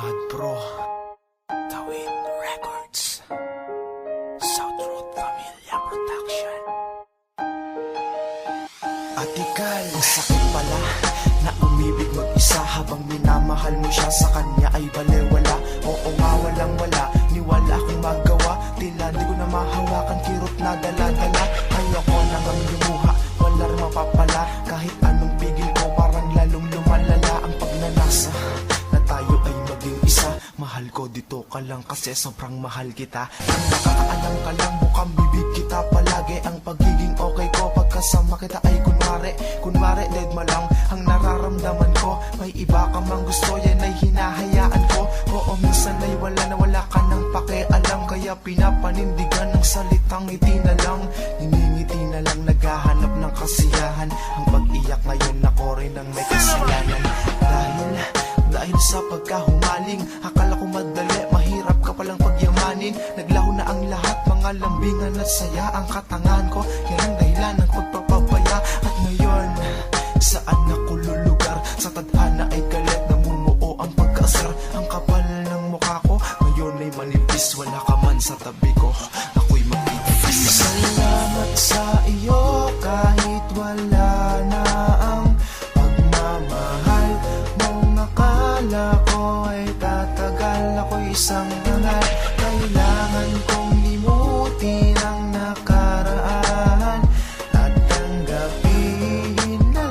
Mad Pro Tawin Records. South Road Familia Production. Atikal Ang sakit pala na umibig mag-isa Habang minamahal mo siya. Sa kanya ay balewala Oo nga walang wala. Ni wala akong magawa. Tila di ko na mahawakan. Kirot na dala-dala. Ayoko nang ang lumuha. Wala rin mapapala lang kasi sobrang mahal kita. Ang nakakaalam ka lang mukhang bibig kita. Palagi Ang pagiging okay ko. Pagkasama kita ay kunwari Kunwari dead mo lang. Ang nararamdaman ko May iba ka mang gusto. Yan ay hinahayaan ko. Oo minsan ay wala na wala ka nang pakialam. Kaya pinapanindigan ng salitang ngiti na lang. Niningiti na lang naghahanap ng kasiyahan. Ang pag-iyak ngayon ako rin ang may kasalanan Dahil dahil sa pagkahumaling Akala pagyamanin Naglaho na ang lahat, mga lambingan at saya Ang katangahan ko, yan ang dahilan ng pagpapabaya At ngayon, saan ako lulugar? Sa tadhana ay galit, namumuo ang pagkasar. Ang kapal ng mukha ko, ngayon ay manipis. Wala ka man sa tabi ko, ako'y magtitipis Salamat sa iyo kahit wala na ang pagmamahal. Mong akala ko ay tatagal ako isang dangal Kailangan kong limutin nakaraan At tanggapin na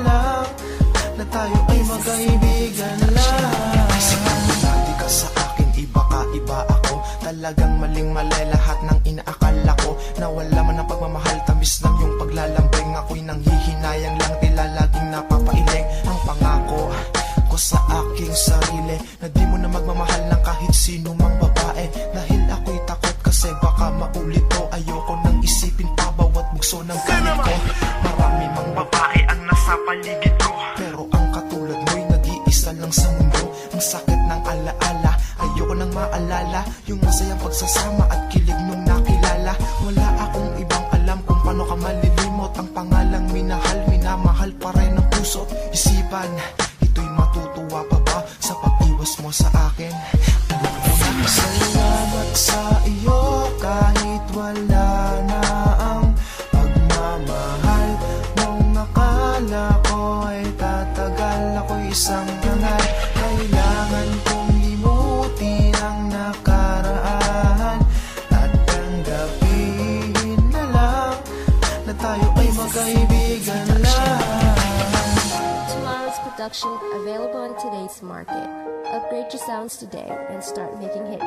ay magkaibigan lang. Dati ka sa akin, iba ka, iba ako. Talagang maling mali lahat ng inaakala ko. Na wala man ang pagmamahal, tamis lang yung paglalambing. Ako'y nanghihinayang lang, tila laging napapailing. Ang pangako ko sa aking sarili Na di mo na magmamahal ng kahit sino mang babae maulit to Ayoko nang isipin pa bawat bugso ng galit ko. Marami mang babae ang nasa paligid ko. Pero ang katulad mo'y nag-iisa lang sa mundo. Ang sakit ng alaala Ayoko nang maalala. Yung masayang pagsasama at kilig nung nakilala. Wala akong ibang alam kung paano ka malilimot. Ang pangalang minahal, minamahal pa rin ang puso Isipan, ito'y matutuwa pa ba Sa pag-iwas mo sa akin lang Tomorrow's production available on today's market. Upgrade your sounds today and start making hits.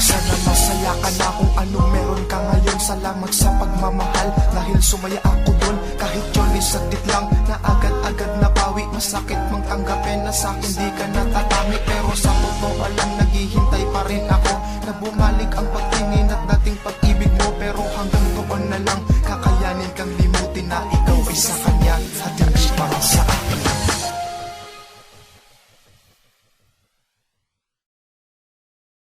Sana masaya ka na Salamat sa pagmamahal. Dahil sumaya ako dun Kahit yun ay lang Na agad-agad nabawi. Masakit mang tanggapin na sa akin di ka natatami. Pero sa totoo lang naghihintay pa rin ako Na bumalik ang at